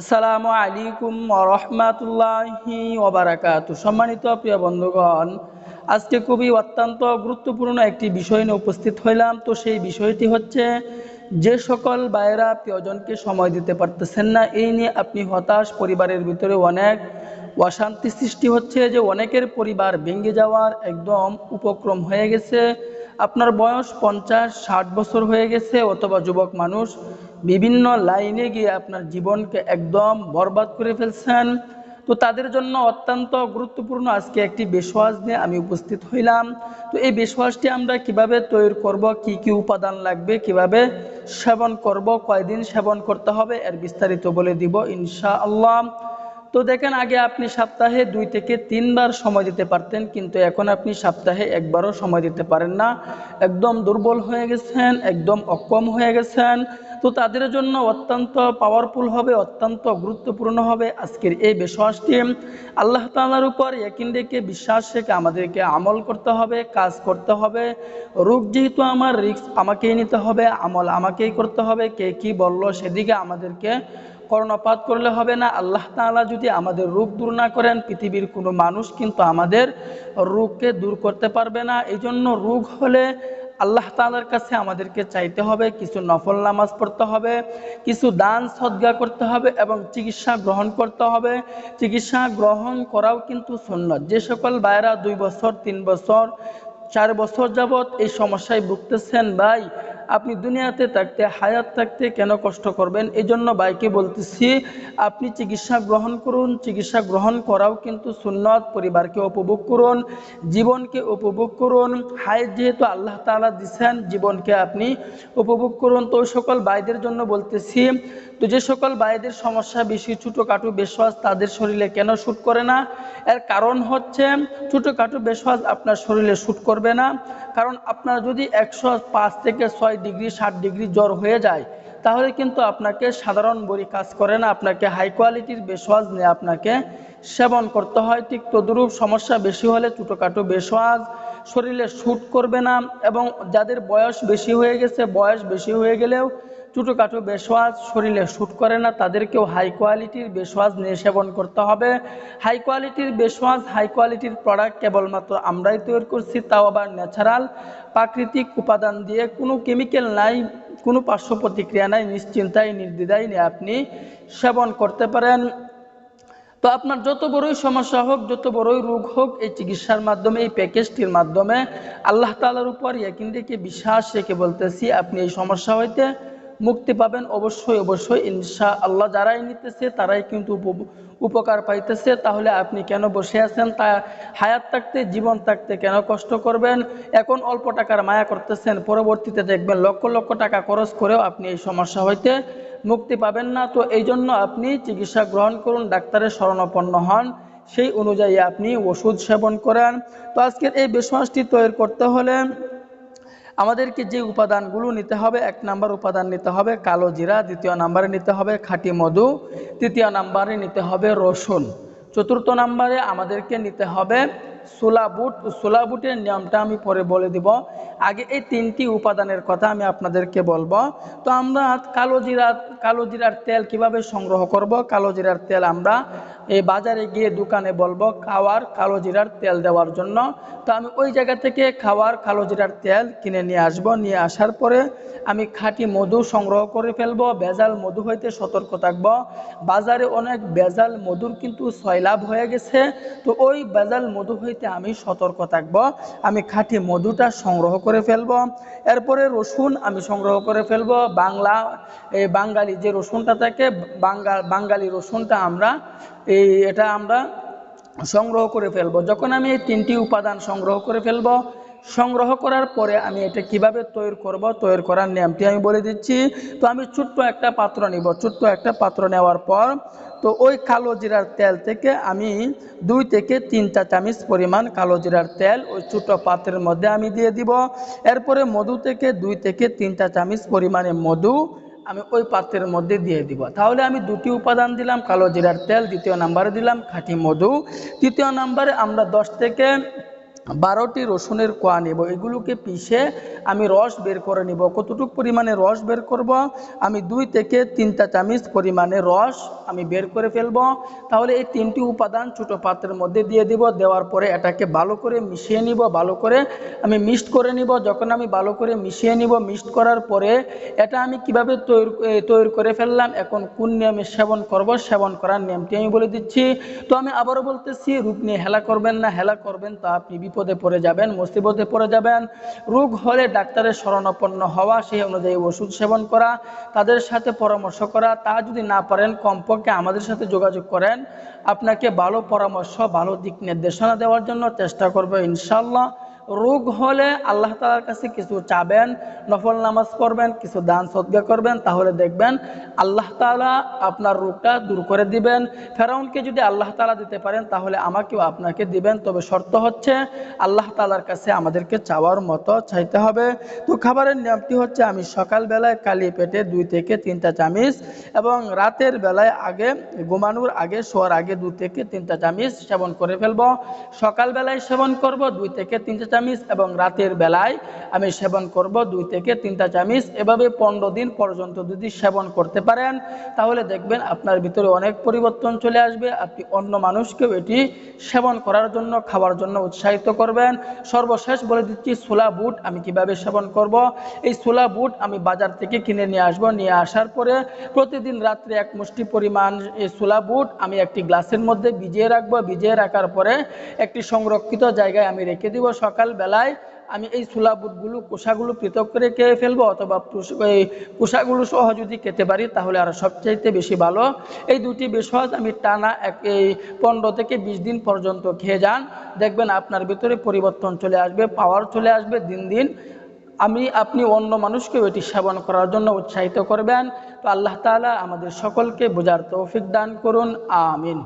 আসসালামু আলাইকুম রহমাতুল্লাহি ওবারাকাতু সম্মানিত প্রিয় বন্ধুগণ, আজকে খুবই অত্যন্ত গুরুত্বপূর্ণ একটি বিষয় নিয়ে উপস্থিত হইলাম। তো সেই বিষয়টি হচ্ছে, যে সকল ভাইয়েরা প্রিয়জনকে সময় দিতে পারতেছেন না, এই নিয়ে আপনি হতাশ, পরিবারের ভিতরে অনেক অশান্তি সৃষ্টি হচ্ছে যে অনেকের পরিবার ভেঙে যাওয়ার একদম উপক্রম হয়ে গেছে। আপনার বয়স পঞ্চাশ, ষাট বছর হয়ে গেছে, অথবা যুবক মানুষ বিভিন্ন লাইনে গিয়ে আপনার জীবনকে একদম বরবাদ করে ফেলছেন। তো তাদের জন্য অত্যন্ত গুরুত্বপূর্ণ আজকে একটি বেশওয়াজ নিয়ে আমি উপস্থিত হইলাম। তো এই বেশওয়াজটি আমরা কীভাবে তৈরি করব, কি কি উপাদান লাগবে, কীভাবে সেবন করব, কয়দিন সেবন করতে হবে, এর বিস্তারিত বলে দিব ইনশা আল্লাহ তো দেখেন, আগে আপনি সপ্তাহে দুই থেকে তিনবার সময় দিতে পারতেন, কিন্তু এখন আপনি সপ্তাহে একবারও সময় দিতে পারেন না। একদম দুর্বল হয়ে গেছেন, একদম অক্ষম হয়ে গেছেন। তো তাদের জন্য অত্যন্ত পাওয়ারফুল হবে, অত্যন্ত গুরুত্বপূর্ণ হবে আজকের এই বিশ্বাসটি আল্লাহ তালার উপর একিন রেখে বিশ্বাস রেখে আমাদেরকে আমল করতে হবে, কাজ করতে হবে। রোগ যেহেতু আমার রিক্স আমাকেই নিতে হবে, আমল আমাকেই করতে হবে। কে কি বলল সেদিকে আমাদেরকে কর্ণপাত করলে হবে না। আল্লাহ তাআলা যদি আমাদের রোগ দূর না করেন, পৃথিবীর কোনো মানুষ কিন্তু আমাদের রোগকে দূর করতে পারবে না। এই জন্য রোগ হলে আল্লাহ তাআলার কাছে আমাদেরকে চাইতে হবে, কিছু নফল নামাজ পড়তে হবে, কিছু দান সদ্গা করতে হবে এবং চিকিৎসা গ্রহণ করতে হবে। চিকিৎসা গ্রহণ করাও কিন্তু সুন্নত। যে সকল ভাইয়েরা দুই বছর, তিন বছর, চার বছর যাবৎ এই সমস্যায় ভুগতেছেন, ভাই আপনি দুনিয়াতে থাকতে, হায়াত থাকতে কেন কষ্ট করবেন? এই জন্য ভাইকে বলতেছি, আপনি চিকিৎসা গ্রহণ করুন। চিকিৎসা গ্রহণ করাও কিন্তু সুন্নত। পরিবারকে উপভোগ করুন, জীবনকে উপভোগ করুন। হায়াত যেহেতু আল্লাহ তালা দিচ্ছেন জীবনকে আপনি উপভোগ করুন। তো সকল ভাইদের জন্য বলতেছি, তো যে সকল ভাইদের সমস্যা বেশি, ছোটোখাটো বেশওয়াজ তাদের শরীরে কেন শ্যুট করে না? এর কারণ হচ্ছে, ছোটোখাটো বেশওয়াজ আপনার শরীরে শ্যুট করবে না। কারণ আপনার যদি একশো পাঁচ থেকে ছয় ডিগ্রি, ষাট ডিগ্রি জ্বর হয়ে যায়, তাহলে কিন্তু আপনাকে সাধারণ বড়ি কাজ করে না, আপনাকে হাই কোয়ালিটির বেশওয়াজ নিয়ে আপনাকে সেবন করতে হয়। ঠিক তদুরূপ সমস্যা বেশি হলে ছোটোখাটো বেশওয়াজ শরীরে শ্যুট করবে না এবং যাদের বয়স বেশি হয়ে গেছে, বয়স বেশি হয়ে গেলেও ছোটোখাটো বেশওয়াজ শরীরে শ্যুট করে না, তাদেরকেও হাই কোয়ালিটির বেশওয়াজ নিয়ে সেবন করতে হবে। হাই কোয়ালিটির বেশওয়াজ হাই কোয়ালিটির প্রোডাক্ট কেবলমাত্র আমরাই তৈরি করছি, তাও আবার ন্যাচারাল প্রাকৃতিক উপাদান দিয়ে। কোনো কেমিক্যাল নাই, কোনো পার্শ্ব প্রতিক্রিয়া নাই, নিশ্চিন্তায়, নির্দ্বিধায় নিয়ে আপনি সেবন করতে পারেন। তো আপনার যত বড়ই সমস্যা হোক, যত বড়ই রোগ হোক, এই চিকিৎসার মাধ্যমে, এই প্যাকেজটির মাধ্যমে আল্লাহ তালার উপর একিন রেখে বিশ্বাস রেখে বলতেছি, আপনি এই সমস্যা হইতে মুক্তি পাবেন অবশ্যই অবশ্যই। ইনশা আল্লাহ যারাই নিতেছে, তারাই কিন্তু উপকার পাইতেছে। তাহলে আপনি কেন বসে আছেন? তা হায়াত থাকতে, জীবন থাকতে কেন কষ্ট করবেন? এখন অল্প টাকার মায়া করতেছেন, পরবর্তীতে দেখবেন লক্ষ লক্ষ টাকা খরচ করেও আপনি এই সমস্যা হইতে মুক্তি পাবেন না। তো এই জন্য আপনি চিকিৎসা গ্রহণ করুন, ডাক্তারের শরণাপন্ন হন। সেই অনুযায়ী আপনি ওষুধ সেবন করেন। তো আজকের এই বিশ্বাসটি তৈরি করতে হলে আমাদেরকে যে উপাদানগুলো নিতে হবে, এক নাম্বার উপাদান নিতে হবে কালো জিরা, দ্বিতীয় নাম্বারে নিতে হবে খাঁটি মধু, তৃতীয় নাম্বারে নিতে হবে রসুন, চতুর্থ নাম্বারে আমাদেরকে নিতে হবে সোলা বুট সোলা বুটের নিয়মটা আমি পরে বলে দিব। আগে এই তিনটি উপাদানের কথা আমি আপনাদেরকে বলব। তো আমরা কালো জিরা, কালো জিরার তেল কীভাবে সংগ্রহ করব? কালো জিরার তেল আমরা এই বাজারে গিয়ে দোকানে বলব, খাওয়ার কালো জিরার তেল দেওয়ার জন্য। তো আমি ওই জায়গা থেকে খাওয়ার কালো জিরার তেল কিনে নিয়ে আসব। নিয়ে আসার পরে আমি খাঁটি মধু সংগ্রহ করে ফেলব বেজাল মধু হইতে সতর্ক থাকব। বাজারে অনেক বেজাল মধুর কিন্তু সয়লাভ হয়ে গেছে, তো ওই বেজাল মধু হইতে আমি সতর্ক থাকব। আমি খাঁটি মধুটা সংগ্রহ করে ফেলব। এরপরে রসুন আমি সংগ্রহ করে ফেলব। বাংলা, এই বাঙালি যে রসুনটা থাকে বাঙ্গাল বাঙালি রসুনটা আমরা এই এটা আমরা সংগ্রহ করে ফেলব। যখন আমি এই তিনটি উপাদান সংগ্রহ করে ফেলব, সংগ্রহ করার পরে আমি এটা কীভাবে তৈরি করব, তৈরি করার নিয়মটি আমি বলে দিচ্ছি। তো আমি ছোট্ট একটা পাত্র নিব। ছোট্ট একটা পাত্র নেওয়ার পর, তো ওই কালো জিরার তেল থেকে আমি দুই থেকে তিন চা চামিচ পরিমাণ কালো জিরার তেল ওই ছোটো পাত্রের মধ্যে আমি দিয়ে দিব। এরপরে মধু থেকে দুই থেকে তিন চা চামিচ পরিমাণে মধু আমি ওই পাত্রের মধ্যে দিয়ে দিব। তাহলে আমি দুটি উপাদান দিলাম, কালো জিরার তেল, দ্বিতীয় নাম্বারে দিলাম খাঁটি মধু। তৃতীয় নাম্বারে আমরা দশ থেকে বারোটি রসুনের কোয়া নেব, এগুলোকে পিষে আমি রস বের করে নিব। কতটুকু পরিমাণে রস বের করব? আমি দুই থেকে তিনটা চামিচ পরিমাণে রস আমি বের করে ফেলব। তাহলে এই তিনটি উপাদান ছোটো পাত্রের মধ্যে দিয়ে দিব, দেওয়ার পরে এটাকে ভালো করে মিশিয়ে নিব, ভালো করে আমি মিক্সড করে নিব। যখন আমি ভালো করে মিশিয়ে নিব, মিক্সড করার পরে এটা আমি কীভাবে তৈরি তৈরি করে ফেললাম, এখন কোন নিয়মে সেবন করব, সেবন করার নিয়মটি আমি বলে দিচ্ছি। তো আমি আবারও বলতেছি, রূপ নিয়ে হেলা করবেন না, হেলা করবেন তা আপনি বিপদে পড়ে যাবেন, মুসিবতে পড়ে যাবেন। রোগ হলে ডাক্তারের শরণাপন্ন হওয়া, সেই অনুযায়ী ওষুধ সেবন করা, তাদের সাথে পরামর্শ করা। তা যদি না পারেন, কমপক্ষে আমাদের সাথে যোগাযোগ করেন। আপনাকে ভালো পরামর্শ, ভালো দিক নির্দেশনা দেওয়ার জন্য চেষ্টা করব ইনশাল্লাহ রোগ হলে আল্লাহ তালার কাছে কিছু চাবেন, নফল নামাজ পড়বেন, কিছু দান সদ্গা করবেন, তাহলে দেখবেন আল্লাহ তালা আপনার রোগটা দূর করে দিবেন। ফেরাউনকে যদি আল্লাহ তালা দিতে পারেন, তাহলে আমাকেও আপনাকে দিবেন। তবে শর্ত হচ্ছে আল্লাহ তালার কাছে আমাদেরকে চাওয়ার মতো চাইতে হবে। তো খাবারের নিয়মটি হচ্ছে, আমি সকালবেলায় কালি পেটে দুই থেকে তিনটা চামিচ এবং রাতের বেলায় আগে ঘুমানোর আগে, শোয়ার আগে দুই থেকে তিনটা চামিচ সেবন করে ফেলব। সকালবেলায় সেবন করব, দুই থেকে তিনটা চামিচ এবং রাতের বেলায় আমি সেবন করব দুই থেকে তিনটা চামিচ। এভাবে পনেরো দিন পর্যন্ত যদি সেবন করতে পারেন, তাহলে দেখবেন আপনার ভিতরে অনেক পরিবর্তন চলে আসবে। আপনি অন্য মানুষকেও এটি সেবন করার জন্য, খাওয়ার জন্য উৎসাহিত করবেন। সর্বশেষ বলে দিচ্ছি, ছোলা বুট আমি কীভাবে সেবন করব? এই ছোলা বুট আমি বাজার থেকে কিনে নিয়ে আসব। নিয়ে আসার পরে প্রতিদিন রাত্রে এক মুষ্টি পরিমাণ এই ছোলা বুট আমি একটি গ্লাসের মধ্যে ভিজিয়ে রাখব। ভিজিয়ে রাখার পরে একটি সংরক্ষিত জায়গায় আমি রেখে দিব। সকাল বেলায় আমি এই ছোলা বুটগুলো, কোষাগুলো পৃথক করে খেয়ে ফেলব অথবা কোষাগুলো সহ যদি খেতে পারি, তাহলে আরও সবচাইতে বেশি ভালো। এই দুটি বিষয় আমি টানা এক এই পনেরো থেকে বিশ দিন পর্যন্ত খেয়ে যান। দেখবেন আপনার ভিতরে পরিবর্তন চলে আসবে পাওয়ার চলে আসবে দিন দিন। আমি, আপনি অন্য মানুষকেও এটি সেবন করার জন্য উৎসাহিত করবেন। তো আল্লাহ তাআলা আমাদের সকলকে বোঝার তৌফিক দান করুন। আমিন।